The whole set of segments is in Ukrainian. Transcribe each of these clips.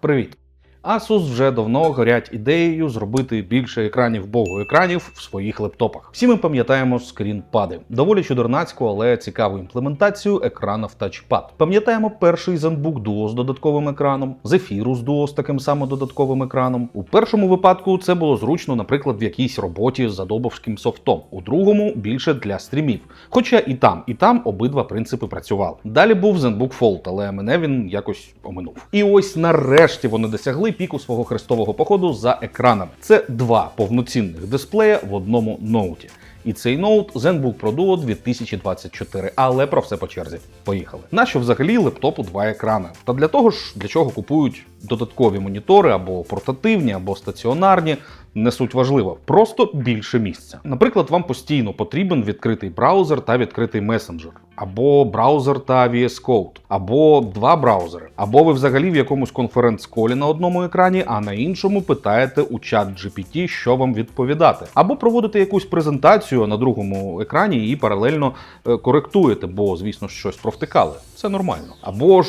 Привіт! Asus вже давно горять ідеєю зробити більше екранів богу екранів в своїх лептопах. Всі ми пам'ятаємо скрінпади, доволі чудернацьку, але цікаву імплементацію екрана в тачпад. Пам'ятаємо перший ZenBook Duo з додатковим екраном, Zephyrus Duo з таким самим додатковим екраном. У першому випадку це було зручно, наприклад, в якійсь роботі з адобовським софтом, у другому більше для стрімів. Хоча і там, і там обидва принципи працювали. Далі був ZenBook Fold, але мене він якось оминув. І ось нарешті вони досягли піку свого хрестового походу за екранами. Це два повноцінних дисплея в одному ноуті. І цей ноут ZenBook Pro Duo 2024. Але про все по черзі. Поїхали. Нащо взагалі лептопу два екрани? Та для того ж, для чого купують додаткові монітори або портативні, або стаціонарні. Не суть важливо, просто більше місця. Наприклад, вам постійно потрібен відкритий браузер та відкритий месенджер, або браузер та VS Code, або два браузери, або ви взагалі в якомусь конференц-колі на одному екрані, а на іншому питаєте у чат GPT, що вам відповідати, або проводите якусь презентацію на другому екрані і паралельно е, коректуєте, бо звісно щось провтикали. Це нормально. Або ж.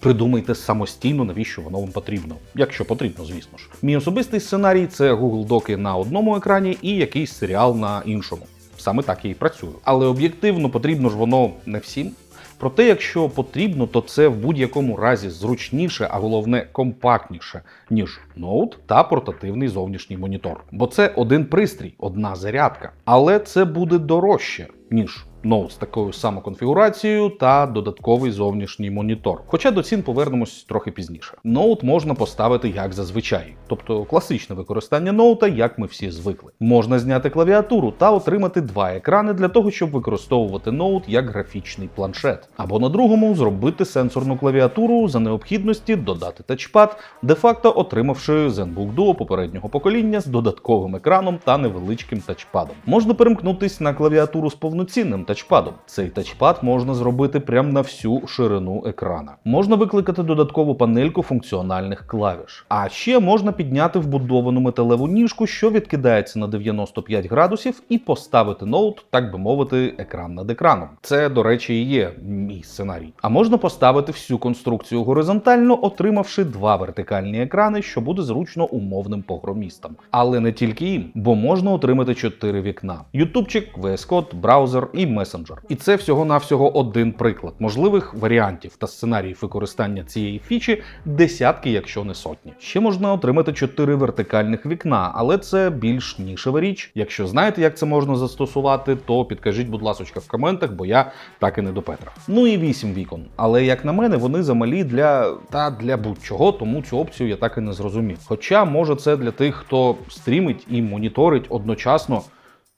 Придумайте самостійно, навіщо воно вам потрібно, якщо потрібно, звісно ж. Мій особистий сценарій це Google Доки на одному екрані і якийсь серіал на іншому. Саме так я і працюю. Але об'єктивно потрібно ж воно не всім. Проте, якщо потрібно, то це в будь-якому разі зручніше, а головне компактніше, ніж ноут та портативний зовнішній монітор. Бо це один пристрій, одна зарядка. Але це буде дорожче, ніж ноут з такою самою конфігурацією та додатковий зовнішній монітор. Хоча до цін повернемось трохи пізніше. Ноут можна поставити як зазвичай, тобто класичне використання ноута, як ми всі звикли. Можна зняти клавіатуру та отримати два екрани для того, щоб використовувати ноут як графічний планшет. Або на другому зробити сенсорну клавіатуру за необхідності додати тачпад, де-факто отримавши ZenBook Duo попереднього покоління з додатковим екраном та невеличким тачпадом. Можна перемкнутись на клавіатуру з повноцінним тачпадом. Цей тачпад можна зробити прямо на всю ширину екрана. Можна викликати додаткову панельку функціональних клавіш. А ще можна підняти вбудовану металеву ніжку, що відкидається на 95 градусів, і поставити ноут, так би мовити, екран над екраном. Це, до речі, і є мій сценарій. А можна поставити всю конструкцію горизонтально, отримавши два вертикальні екрани, що буде зручно умовним погромістам. Але не тільки їм, бо можна отримати чотири вікна: Ютубчик, VS Code, браузер і месенджер. І це всього-навсього один приклад. Можливих варіантів та сценаріїв використання цієї фічі десятки, якщо не сотні. Ще можна отримати чотири вертикальних вікна, але це більш нішева річ. Якщо знаєте, як це можна застосувати, то підкажіть, будь ласка, в коментах, бо я так і не до Петра. Ну і вісім вікон. Але як на мене, вони замалі для та для будь-чого, тому цю опцію я так і не зрозумів. Хоча може це для тих, хто стрімить і моніторить одночасно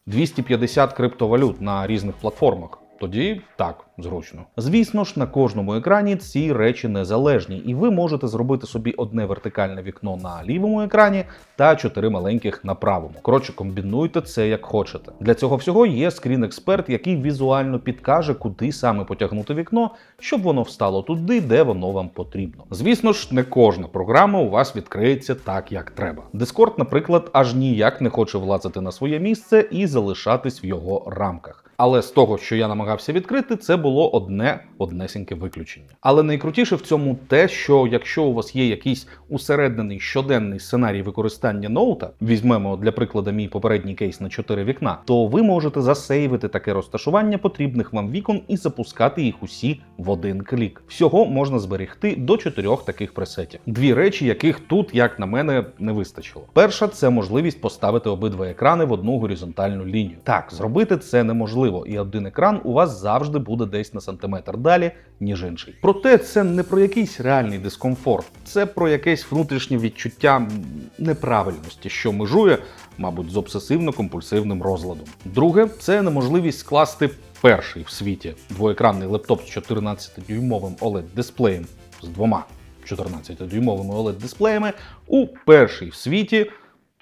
250 криптовалют на різних платформах. Тоді так, зручно. Звісно ж, на кожному екрані ці речі незалежні, і ви можете зробити собі одне вертикальне вікно на лівому екрані та чотири маленьких на правому. Коротше, комбінуйте це як хочете. Для цього всього є скрін-експерт, який візуально підкаже, куди саме потягнути вікно, щоб воно встало туди, де воно вам потрібно. Звісно ж, не кожна програма у вас відкриється так, як треба. Discord, наприклад, аж ніяк не хоче влазити на своє місце і залишатись в його рамках. Але з того, що я намагався відкрити, це було одне однесіньке виключення. Але найкрутіше в цьому те, що якщо у вас є якийсь усереднений щоденний сценарій використання ноута, візьмемо для прикладу мій попередній кейс на 4 вікна, то ви можете засейвити таке розташування потрібних вам вікон і запускати їх усі в один клік. Всього можна зберегти до чотирьох таких пресетів. Дві речі, яких тут, як на мене, не вистачило. Перша це можливість поставити обидва екрани в одну горизонтальну лінію. Так, зробити це неможливо, і один екран у вас завжди буде десь на сантиметр далі, ніж інший. Проте це не про якийсь реальний дискомфорт, це про якесь внутрішнє відчуття неправильності, що межує, мабуть, з обсесивно-компульсивним розладом. Друге, це неможливість скласти перший в світі двоекранний лептоп з 14-дюймовим OLED-дисплеєм з двома 14-дюймовими OLED-дисплеями у перший в світі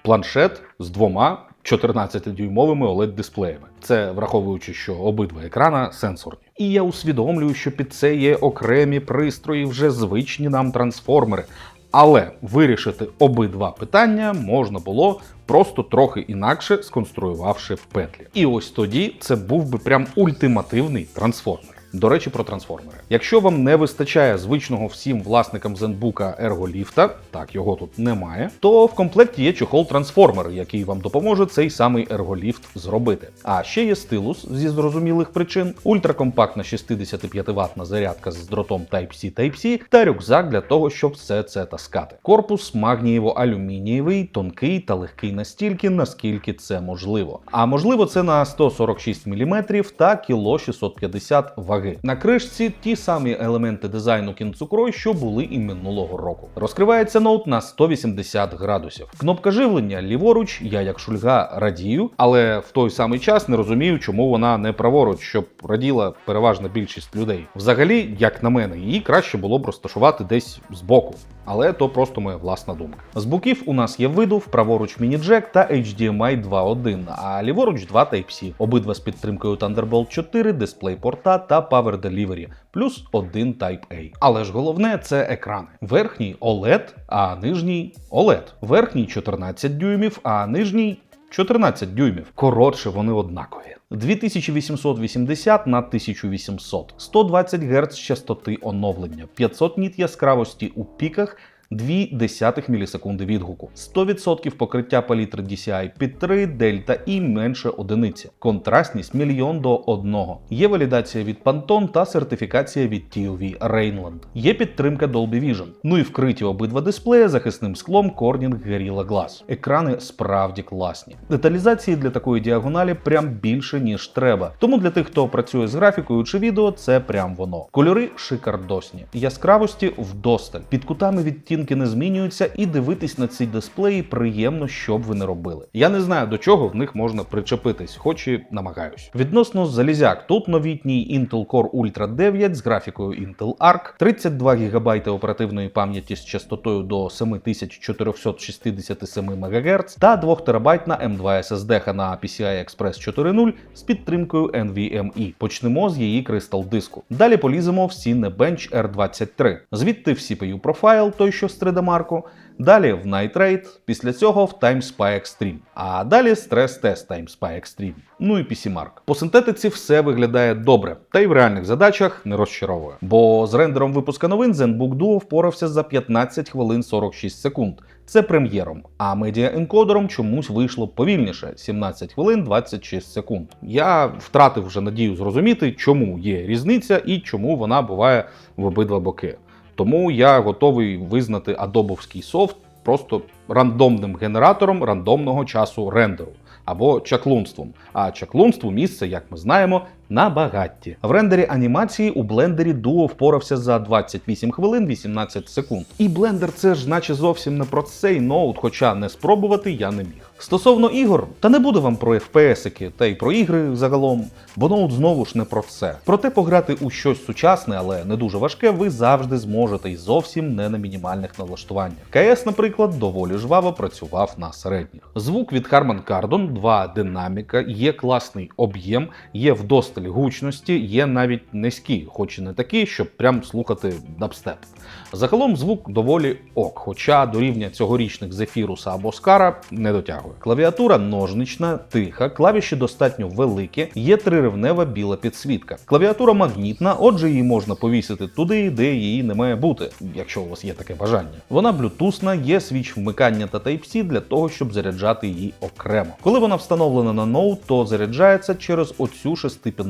планшет з двома 14-дюймовими OLED-дисплеями. Це враховуючи, що обидва екрана сенсорні. І я усвідомлюю, що під це є окремі пристрої, вже звичні нам трансформери. Але вирішити обидва питання можна було просто трохи інакше сконструювавши в петлі. І ось тоді це був би прям ультимативний трансформер. До речі, про трансформери. Якщо вам не вистачає звичного всім власникам зенбука ерголіфта, так його тут немає, то в комплекті є чохол трансформер, який вам допоможе цей самий ерголіфт зробити. А ще є стилус зі зрозумілих причин, ультракомпактна 65 ватна зарядка з дротом Type-C Type-C та рюкзак для того, щоб все це таскати. Корпус магнієво-алюмінієвий, тонкий та легкий настільки, наскільки це можливо. А можливо, це на 146 мм та кіло 650 ваги. На кришці ті самі елементи дизайну кінцукрой, що були і минулого року. Розкривається ноут на 180 градусів. Кнопка живлення ліворуч, я як шульга радію, але в той самий час не розумію, чому вона не праворуч, щоб раділа переважна більшість людей. Взагалі, як на мене, її краще було б розташувати десь збоку. Але то просто моя власна думка. З боків у нас є видув, праворуч міні-джек та HDMI 2.1, а ліворуч два Type-C, обидва з підтримкою Thunderbolt 4, дисплей порта та Power Delivery, плюс один Type-A. Але ж головне це екрани. Верхній OLED, а нижній OLED. Верхній 14 дюймів, а нижній 14 дюймів. Коротше, вони однакові. 2880 на 1800, 120 Гц частоти оновлення, 500 ніт яскравості у піках. 0,2 мілісекунди відгуку, 100% покриття палітри DCI під 3, дельта і менше одиниці. Контрастність мільйон до одного. Є валідація від Pantone та сертифікація від TUV Rainland. Є підтримка Dolby Vision. Ну і вкриті обидва дисплеї захисним склом Corning Gorilla Glass. Екрани справді класні. Деталізації для такої діагоналі прям більше ніж треба. Тому для тих, хто працює з графікою чи відео, це прям воно. Кольори шикардосні, яскравості вдосталь. Під кутами відтінки не змінюються, і дивитись на ці дисплеї приємно, що б ви не робили. Я не знаю до чого в них можна причепитись, хоч і намагаюсь. Відносно залізяк, тут новітній Intel Core Ultra 9 з графікою Intel Arc, 32 ГБ оперативної пам'яті з частотою до 7467 МГц та 2 ТБ M2 SSD на PCI Express 4.0 з підтримкою NVMe. Почнемо з її кристал диску. Далі поліземо в Cinebench R23. Звідти в CPU профайл, той що з 3D Mark, далі в Night Raid, після цього в Time Spy Extreme, а далі стрес-тест Time Spy Extreme, ну і PC Mark. По синтетиці все виглядає добре, та й в реальних задачах не розчаровує. Бо з рендером випуска новин ZenBook Duo впорався за 15 хвилин 46 секунд. Це прем'єром, а медіаенкодером чомусь вийшло повільніше 17 хвилин 26 секунд. Я втратив вже надію зрозуміти, чому є різниця і чому вона буває в обидва боки. Тому я готовий визнати адобовський софт просто рандомним генератором рандомного часу рендеру або чаклунством. А чаклунству місце, як ми знаємо, на багатті. В рендері анімації у блендері Duo впорався за 28 хвилин 18 секунд. І блендер це ж наче зовсім не про цей ноут, хоча не спробувати я не міг. Стосовно ігор, та не буду вам про FPS-ики, та й про ігри загалом, бо ноут знову ж не про це. Проте пограти у щось сучасне, але не дуже важке, ви завжди зможете і зовсім не на мінімальних налаштуваннях. КС, наприклад, доволі жваво працював на середніх. Звук від Harman Kardon, 2 динаміка, є класний об'єм, є вдосталь гучності, є навіть низькі, хоч і не такі, щоб прям слухати дабстеп. Загалом звук доволі ок, хоча до рівня цьогорічних Зефіруса або Скара не дотягує. Клавіатура ножнична, тиха, клавіші достатньо великі, є триривнева біла підсвітка. Клавіатура магнітна, отже, її можна повісити туди, де її не має бути, якщо у вас є таке бажання. Вона блютусна, є свіч вмикання та Type-C для того, щоб заряджати її окремо. Коли вона встановлена на ноут, то заряджається через оцю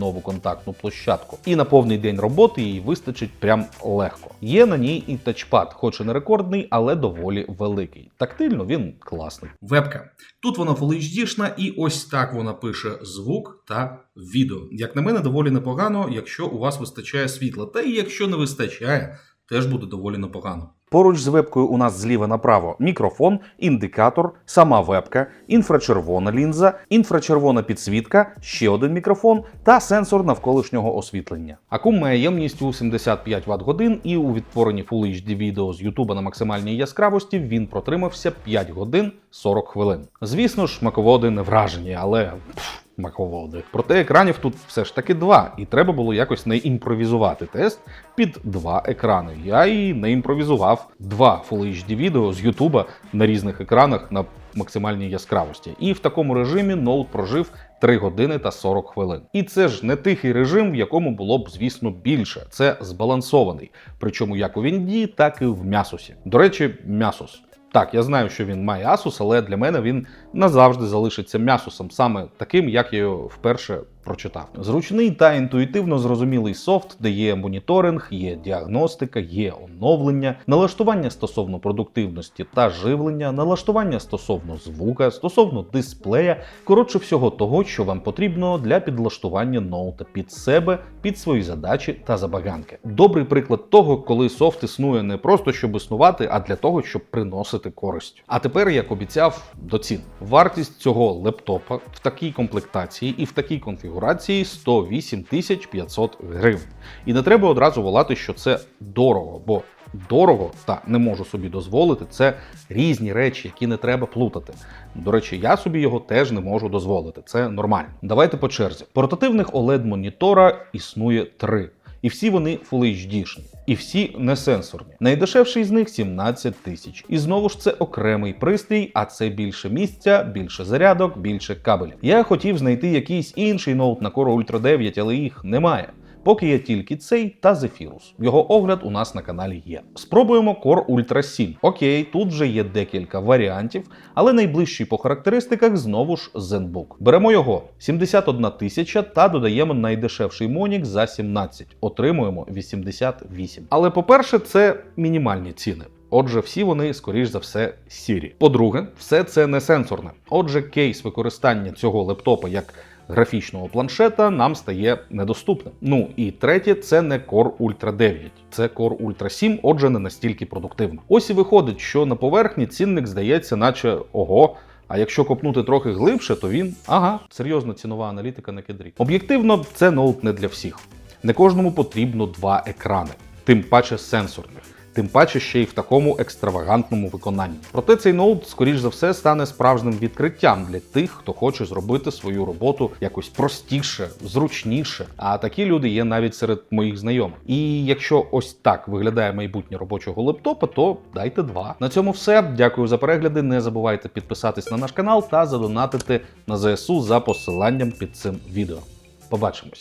шестипінову контактну площадку. І на повний день роботи їй вистачить прям легко. Є на ній і тачпад, хоч і не рекордний, але доволі великий. Тактильно він класний. Вебка. Тут вона Full і ось так вона пише звук та відео. Як на мене, доволі непогано, якщо у вас вистачає світла. Та і якщо не вистачає, теж буде доволі непогано. Поруч з вебкою у нас зліва направо мікрофон, індикатор, сама вебка, інфрачервона лінза, інфрачервона підсвітка, ще один мікрофон та сенсор навколишнього освітлення. Акум має ємність у 75 Вт годин, і у відтворенні Full HD відео з YouTube на максимальній яскравості він протримався 5 годин 40 хвилин. Звісно ж, маководи не вражені, але. Смаководи. Проте екранів тут все ж таки два, і треба було якось не імпровізувати тест під два екрани. Я і не імпровізував два Full HD відео з Ютуба на різних екранах на максимальній яскравості. І в такому режимі ноут прожив 3 години та 40 хвилин. І це ж не тихий режим, в якому було б, звісно, більше. Це збалансований. Причому як у Вінді, так і в М'ясусі. До речі, М'ясус. Так, я знаю, що він має Asus, але для мене він назавжди залишиться м'ясусом, саме таким, як я його вперше прочитав. Зручний та інтуїтивно зрозумілий софт, де є моніторинг, є діагностика, є оновлення, налаштування стосовно продуктивності та живлення, налаштування стосовно звука, стосовно дисплея, коротше всього того, що вам потрібно для підлаштування ноута під себе, під свої задачі та забаганки. Добрий приклад того, коли софт існує не просто щоб існувати, а для того, щоб приносити користь. А тепер, як обіцяв, до цін. Вартість цього лептопа в такій комплектації і в такій конфігурації 108 тисяч 500 гривень. І не треба одразу волати, що це дорого, бо дорого та не можу собі дозволити це різні речі, які не треба плутати. До речі, я собі його теж не можу дозволити. Це нормально. Давайте по черзі. Портативних oled монітора існує три. І всі вони Full HD-шні. І всі не сенсорні. Найдешевший з них 17 тисяч. І знову ж це окремий пристрій, а це більше місця, більше зарядок, більше кабелів. Я хотів знайти якийсь інший ноут на Core Ultra 9, але їх немає. Поки є тільки цей та Zephyrus. Його огляд у нас на каналі є. Спробуємо Core Ultra 7. Окей, тут вже є декілька варіантів, але найближчий по характеристиках знову ж ZenBook. Беремо його 71 тисяча та додаємо найдешевший Monix за 17. Отримуємо 88. Але по-перше, це мінімальні ціни. Отже, всі вони, скоріш за все, сірі. По-друге, все це не сенсорне. Отже, кейс використання цього лептопа як графічного планшета нам стає недоступним. Ну і третє, це не Core Ultra 9, це Core Ultra 7, отже, не настільки продуктивно. Ось і виходить, що на поверхні цінник здається, наче ого. А якщо копнути трохи глибше, то він ага, серйозна цінова аналітика на кедрі. Об'єктивно, це ноут не для всіх. Не кожному потрібно два екрани, тим паче сенсорних. Тим паче ще й в такому екстравагантному виконанні. Проте цей ноут, скоріш за все, стане справжнім відкриттям для тих, хто хоче зробити свою роботу якось простіше, зручніше. А такі люди є навіть серед моїх знайомих. І якщо ось так виглядає майбутнє робочого лептопа, то дайте два. На цьому все. Дякую за перегляди. Не забувайте підписатись на наш канал та задонатити на ЗСУ за посиланням під цим відео. Побачимось.